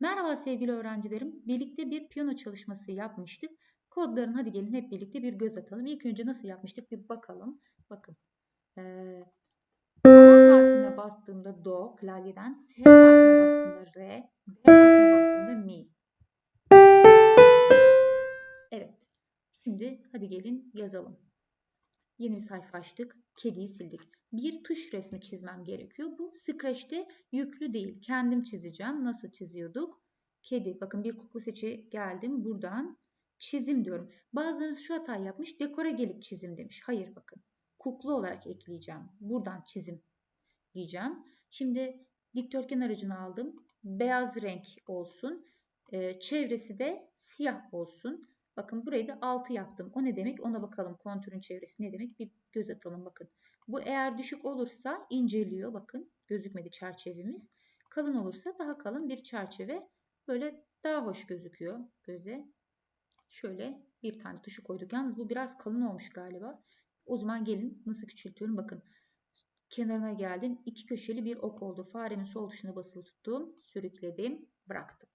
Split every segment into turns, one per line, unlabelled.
Merhaba sevgili öğrencilerim. Birlikte bir piyano çalışması yapmıştık. Kodların hadi gelin hep birlikte bir göz atalım. İlk önce nasıl yapmıştık bir bakalım. Bakın. Ee, A harfine bastığımda do klavyeden, T harfine bastığımda re, B harfine bastığımda mi. Şimdi hadi gelin yazalım. Yeni bir sayfa açtık. Kediyi sildik. Bir tuş resmi çizmem gerekiyor. Bu Scratch'te yüklü değil. Kendim çizeceğim. Nasıl çiziyorduk? Kedi. Bakın bir kukla seçi geldim. Buradan çizim diyorum. Bazılarınız şu hatayı yapmış. Dekora gelip çizim demiş. Hayır bakın. Kukla olarak ekleyeceğim. Buradan çizim diyeceğim. Şimdi dikdörtgen aracını aldım. Beyaz renk olsun. Ee, çevresi de siyah olsun. Bakın burayı da 6 yaptım. O ne demek? Ona bakalım. Kontürün çevresi ne demek? Bir göz atalım bakın. Bu eğer düşük olursa inceliyor. Bakın gözükmedi çerçevemiz. Kalın olursa daha kalın bir çerçeve. Böyle daha hoş gözüküyor göze. Şöyle bir tane tuşu koyduk. Yalnız bu biraz kalın olmuş galiba. O zaman gelin nasıl küçültüyorum. Bakın kenarına geldim. İki köşeli bir ok oldu. Faremin sol tuşuna basılı tuttum. Sürükledim. Bıraktım.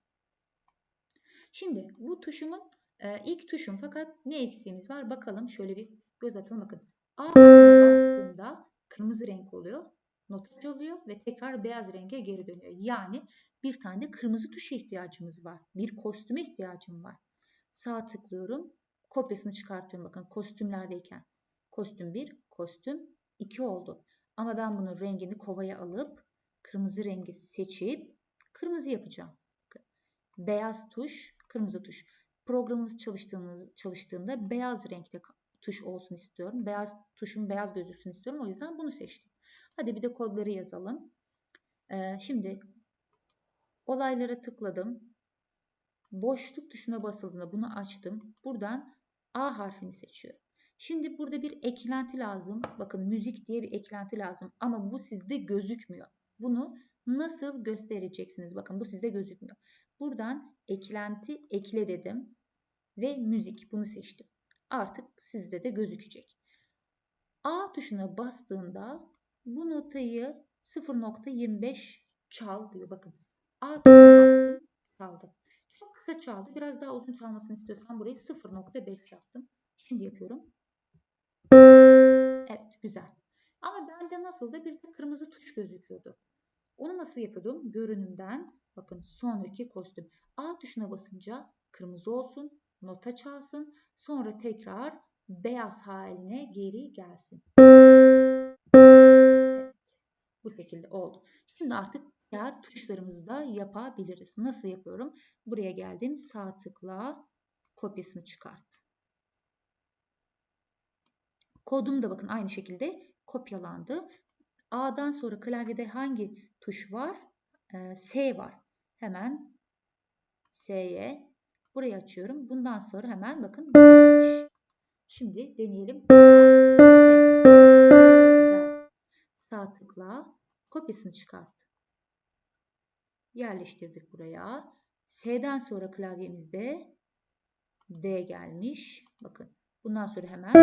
Şimdi bu tuşumun e, ilk tuşum fakat ne eksiğimiz var? Bakalım şöyle bir göz atalım. Bakın A bastığımda kırmızı renk oluyor. Notacı oluyor ve tekrar beyaz renge geri dönüyor. Yani bir tane kırmızı tuşa ihtiyacımız var. Bir kostüme ihtiyacım var. Sağ tıklıyorum. Kopyasını çıkartıyorum. Bakın kostümlerdeyken. Kostüm 1, kostüm 2 oldu. Ama ben bunun rengini kovaya alıp kırmızı rengi seçip kırmızı yapacağım. Beyaz tuş, kırmızı tuş. Programımız çalıştığında beyaz renkte tuş olsun istiyorum. Beyaz tuşun beyaz gözüksün istiyorum. O yüzden bunu seçtim. Hadi bir de kodları yazalım. Ee, şimdi olaylara tıkladım. Boşluk tuşuna basıldığında bunu açtım. Buradan A harfini seçiyorum. Şimdi burada bir eklenti lazım. Bakın müzik diye bir eklenti lazım. Ama bu sizde gözükmüyor. Bunu nasıl göstereceksiniz? Bakın bu sizde gözükmüyor. Buradan eklenti ekle dedim. Ve müzik bunu seçtim artık sizde de gözükecek. A tuşuna bastığında bu notayı 0.25 çal diyor. Bakın A tuşuna bastım çaldı. Çok kısa çaldı. Biraz daha uzun çalmasını istiyorsam burayı 0.5 yaptım. Şimdi yapıyorum. Evet güzel. Ama bende nasıl da bir de kırmızı tuş gözüküyordu. Onu nasıl yapıyordum? Görünümden bakın sonraki kostüm. A tuşuna basınca kırmızı olsun nota çalsın. Sonra tekrar beyaz haline geri gelsin. Evet. Bu şekilde oldu. Şimdi artık diğer tuşlarımızı da yapabiliriz. Nasıl yapıyorum? Buraya geldim. Sağ tıkla kopyasını çıkart. Kodum da bakın aynı şekilde kopyalandı. A'dan sonra klavyede hangi tuş var? Ee, S var. Hemen S'ye Burayı açıyorum. Bundan sonra hemen bakın. Şimdi deneyelim. Güzel. Sağ tıkla. Kopyasını çıkart. Yerleştirdik buraya. S'den sonra klavyemizde D gelmiş. Bakın. Bundan sonra hemen bu.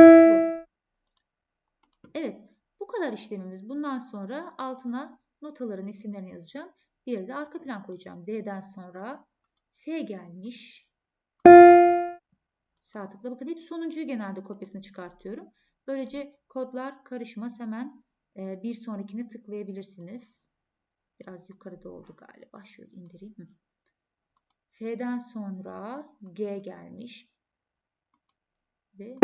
Evet. Kadar işlemimiz. Bundan sonra altına notaların isimlerini yazacağım. Bir de arka plan koyacağım. D'den sonra F gelmiş. Sağ tıkla. Bakın hep sonuncuyu genelde kopyasını çıkartıyorum. Böylece kodlar karışmaz. Hemen e, bir sonrakine tıklayabilirsiniz. Biraz yukarıda oldu galiba. Şöyle indireyim. F'den sonra G gelmiş. Ve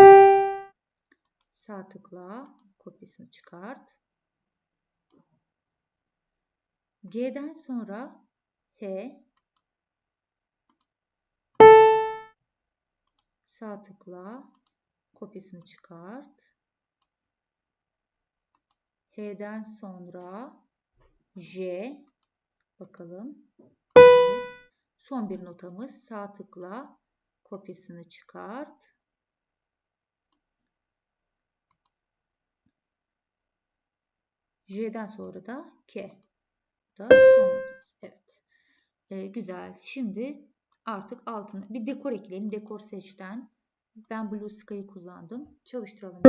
sağ tıkla kopyasını çıkart. G'den sonra H Sağ tıkla. Kopyasını çıkart. H'den sonra J. Bakalım. Evet. Son bir notamız. Sağ tıkla. Kopyasını çıkart. J'den sonra da K. Bu da son. Evet. Ee, güzel. Şimdi artık altına bir dekor ekleyelim. Dekor seçten. Ben Blue Sky'ı kullandım. Çalıştıralım.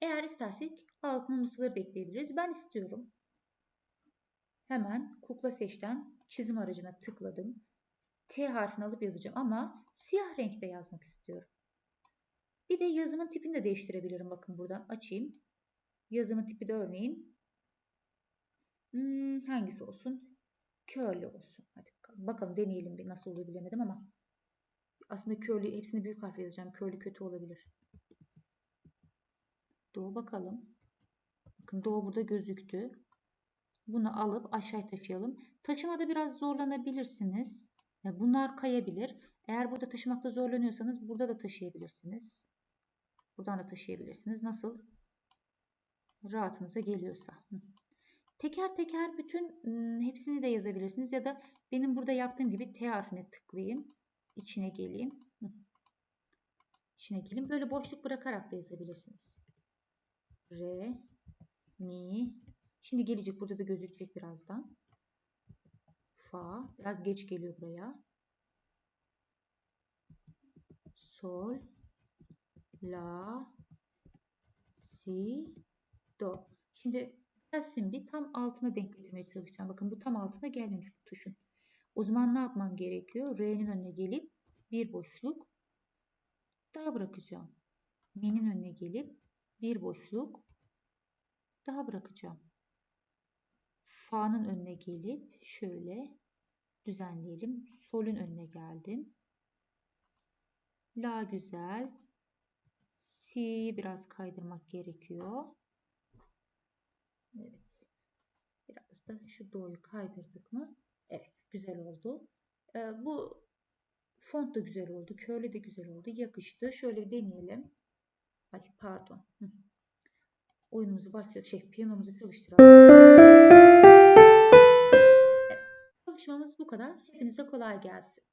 Eğer istersek altına notaları da ekleyebiliriz. Ben istiyorum. Hemen kukla seçten çizim aracına tıkladım. T harfini alıp yazacağım ama siyah renkte yazmak istiyorum. Bir de yazımın tipini de değiştirebilirim. Bakın buradan açayım. Yazımın tipi de örneğin hmm, hangisi olsun? Curly olsun. Hadi bakalım. deneyelim bir nasıl oluyor bilemedim ama aslında curly hepsini büyük harfle yazacağım. Curly kötü olabilir. Doğu bakalım. Bakın Doğu burada gözüktü. Bunu alıp aşağı taşıyalım. Taşımada biraz zorlanabilirsiniz. Bunlar kayabilir. Eğer burada taşımakta zorlanıyorsanız burada da taşıyabilirsiniz. Buradan da taşıyabilirsiniz. Nasıl? Rahatınıza geliyorsa. Teker teker bütün hepsini de yazabilirsiniz. Ya da benim burada yaptığım gibi T harfine tıklayayım. İçine geleyim. İçine geleyim. Böyle boşluk bırakarak da yazabilirsiniz. R, mi. Şimdi gelecek. Burada da gözükecek birazdan. Fa. Biraz geç geliyor buraya. Sol. La. Si. Do. Şimdi gelsin bir tam altına denk getirmeye çalışacağım. Bakın bu tam altına gelmemiş bu tuşun. O zaman ne yapmam gerekiyor? R'nin önüne gelip bir boşluk daha bırakacağım. Mi'nin önüne gelip bir boşluk daha bırakacağım. Fa'nın önüne gelip şöyle düzenleyelim. Sol'ün önüne geldim. La güzel. Si'yi biraz kaydırmak gerekiyor. Evet. Biraz da şu do'yu kaydırdık mı? Evet. Güzel oldu. Ee, bu font da güzel oldu. Curly de güzel oldu. Yakıştı. Şöyle bir deneyelim. Ay pardon. Hı. Oyunumuzu başladı. Şey piyanomuzu çalıştıralım. Evet. Çalışmamız bu kadar. Hepinize kolay gelsin.